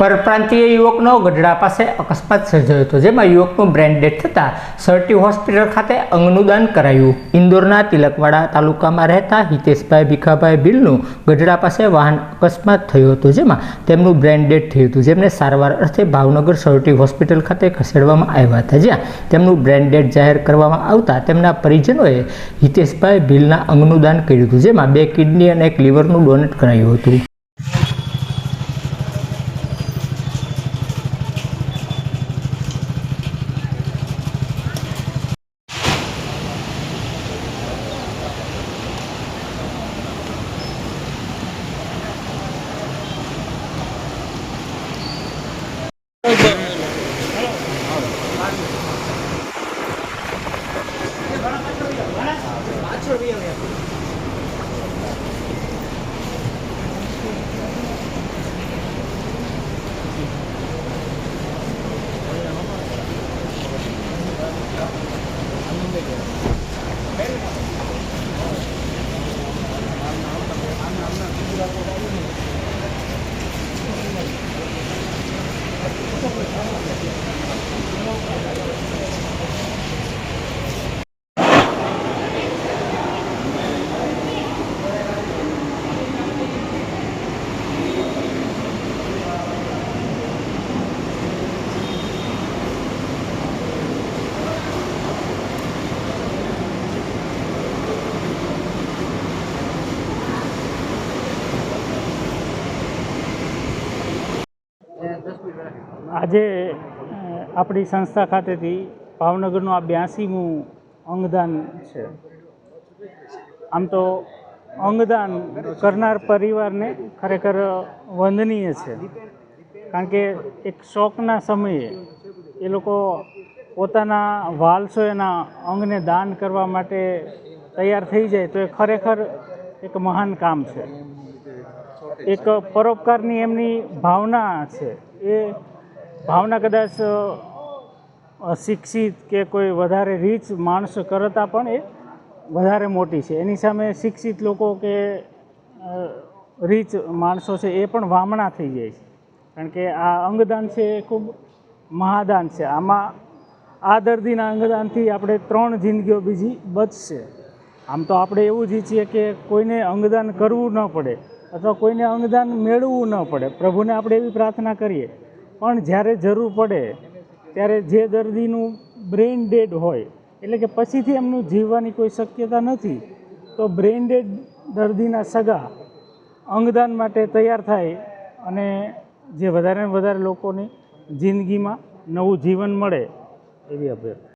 પરપ્રાંતીય યુવકનો ગઢડા પાસે અકસ્માત સર્જાયો હતો, જેમાં યુવકનું બ્રેન ડેડ થતાં સરટી હોસ્પિટલ ખાતે અંગનું દાન કરાયું. ઇન્દોરના તિલકવાડા તાલુકામાં રહેતા હિતેશભાઈ ભીખાભાઈ બિલનું ગઢડા પાસે વાહન અકસ્માત થયો હતો, જેમાં તેમનું બ્રેન ડેડ થયું હતું. જેમને સારવાર અર્થે ભાવનગર સરટી હોસ્પિટલ ખાતે ખસેડવામાં આવ્યા હતા. જ્યાં તેમનું બ્રેન ડેડ જાહેર કરવામાં આવતા તેમના પરિજનોએ હિતેશભાઈ ભીલના અંગનું દાન કર્યું હતું, જેમાં બે કિડની અને એક લીવરનું ડોનેટ કરાયું હતું. for real, આજે આપણી સંસ્થા ખાતેથી ભાવનગરનું આ બ્યાસીમું અંગદાન છે. આમ તો અંગદાન કરનાર પરિવારને ખરેખર વંદનીય છે. કારણ કે એક શોકના સમયે એ લોકો પોતાના વાલસો એના અંગને દાન કરવા માટે તૈયાર થઈ જાય તો એ ખરેખર એક મહાન કામ છે. એક પરોપકારની એમની ભાવના છે. એ ભાવના કદાચ શિક્ષિત કે કોઈ વધારે રીચ માણસ કરતાં પણ એ વધારે મોટી છે. એની સામે શિક્ષિત લોકો કે રીચ માણસો છે એ પણ વામણા થઈ જાય છે. કારણ કે આ અંગદાન છે એ ખૂબ મહાદાન છે. આમાં આ દર્દીના અંગદાનથી આપણે ત્રણ જિંદગીઓ બીજી બચશે. આમ તો આપણે એવું જ ઈચ્છીએ કે કોઈને અંગદાન કરવું ન પડે અથવા કોઈને અંગદાન મેળવવું ન પડે. પ્રભુને આપણે એવી પ્રાર્થના કરીએ પણ જ્યારે જરૂર પડે, ત્યારે જે દર્દીનું બ્રેઇન ડેડ હોય, એટલે કે પછીથી એમનું જીવવાની કોઈ શક્યતા નથી, તો બ્રેઇન ડેડ દર્દીના સગા અંગદાન માટે તૈયાર થાય અને જે વધારે ને વધારે લોકોની જિંદગીમાં નવું જીવન મળે એવી અભ્યર્થના